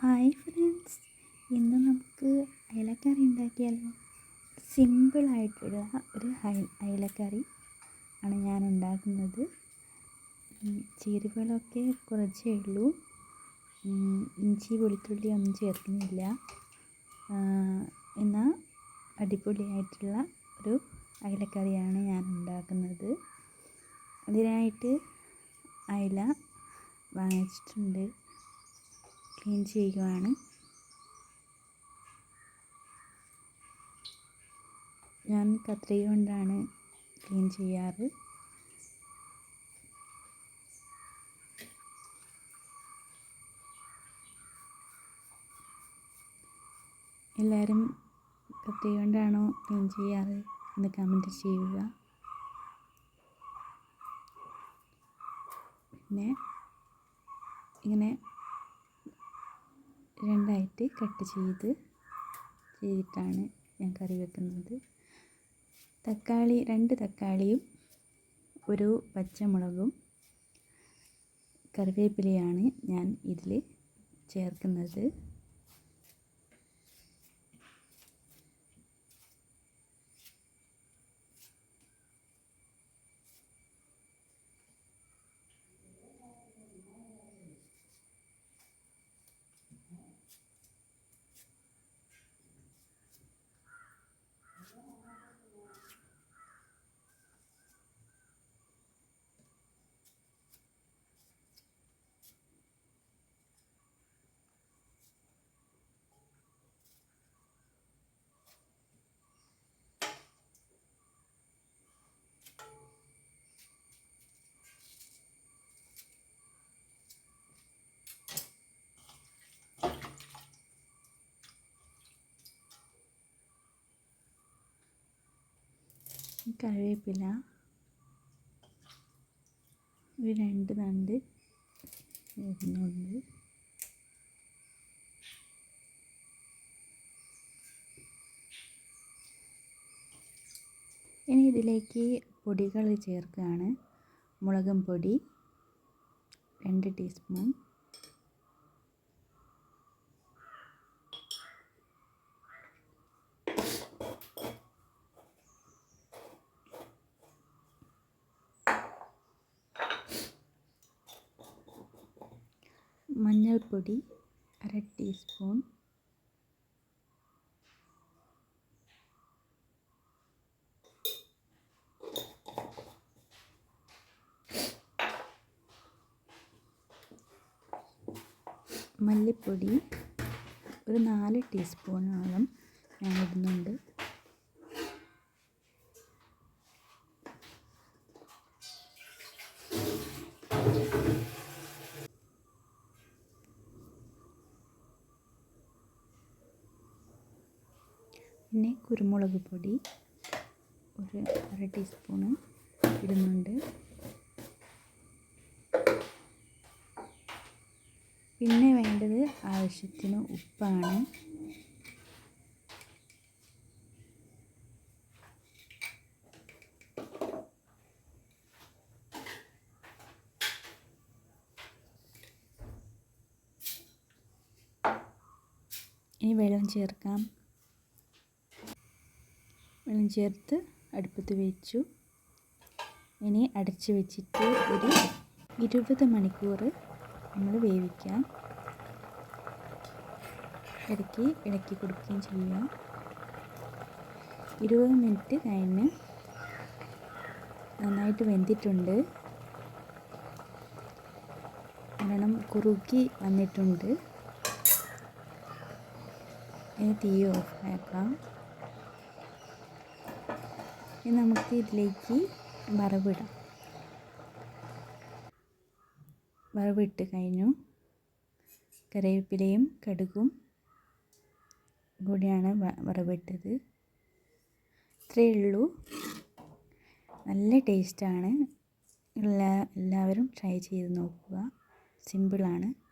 Hi friends ഇന്ന് നമുക്ക് അയലക്കറി ഉണ്ടാക്കിയാലോ? സിമ്പിളായിട്ടുള്ള ഒരു അയലക്കറി ആണ് ഞാൻ ഉണ്ടാക്കുന്നത്. ചേരുവകളൊക്കെ കുറച്ചേ ഉള്ളൂ. ഇഞ്ചി വെളുത്തുള്ളി ഒന്നും ചേർക്കുന്നില്ല. എന്നാൽ അടിപൊളിയായിട്ടുള്ള ഒരു അയലക്കറിയാണ് ഞാൻ ഉണ്ടാക്കുന്നത്. അതിനായിട്ട് അയല വാങ്ങിച്ചിട്ടുണ്ട്. ക്ലീൻ ചെയ്യുകയാണ്. ഞാൻ കത്രിക കൊണ്ടാണ് ക്ലീൻ ചെയ്യാറ്. എല്ലാവരും കത്രിക കൊണ്ടാണോ ക്ലീൻ ചെയ്യാറ് എന്ന് കമന്റ് ചെയ്യുക. പിന്നെ ഇങ്ങനെ രണ്ടായിട്ട് കട്ട് ചെയ്ത് ചെയ്തിട്ടാണ് ഞാൻ കറി വെക്കുന്നത്. തക്കാളി രണ്ട് തക്കാളിയും ഒരു പച്ചമുളകും കറിവേപ്പിലയാണ് ഞാൻ ഇതിൽ ചേർക്കുന്നത്. കറിവേപ്പില ഒരു രണ്ട് തണ്ട് വരുന്നുണ്ട് ഇനി ഇതിലേക്ക് പൊടികൾ ചേർക്കുകയാണ്. മുളകും പൊടി രണ്ട് ടീസ്പൂൺ മഞ്ഞൾപ്പൊടി അര ടീസ്പൂൺ. മല്ലിപ്പൊടി ഒരു നാല് ടീസ്പൂണോളം ഞാൻ ഇടുന്നുണ്ട്. പിന്നെ കുരുമുളക് പൊടി ഒരു അര ടീസ്പൂണ് ഇടുന്നുണ്ട്. പിന്നെ വേണ്ടത് ആവശ്യത്തിന് ഉപ്പാണ്. ഇനി വെള്ളം ചേർക്കാം. വെള്ളം ചേർത്ത് അടുപ്പത്ത് വെച്ചു. ഇനി അടച്ച് വെച്ചിട്ട് ഒരു ഇരുപത് മണിക്കൂർ നമ്മൾ വേവിക്കാം. ഇടയ്ക്ക് ഇടയ്ക്ക് കൊടുക്കുകയും ചെയ്യാം. ഇരുപത് മിനിറ്റ് കഴിഞ്ഞ് നന്നായിട്ട് വെന്തിട്ടുണ്ട്. കാരണം കുറുക്കി വന്നിട്ടുണ്ട്. ഇനി തീ ഓഫ് ആക്കാം. ഇനി നമുക്ക് ഇതിലേക്ക് വറവിടാം. വറവിട്ട് കഴിഞ്ഞു. കറിവേപ്പിലയും കടുകും കൂടിയാണ് വറവിട്ടത്. ഇത്രയേ ഉള്ളൂ. നല്ല ടേസ്റ്റാണ് എല്ലാ എല്ലാവരും ട്രൈ ചെയ്ത് നോക്കുക. സിമ്പിളാണ്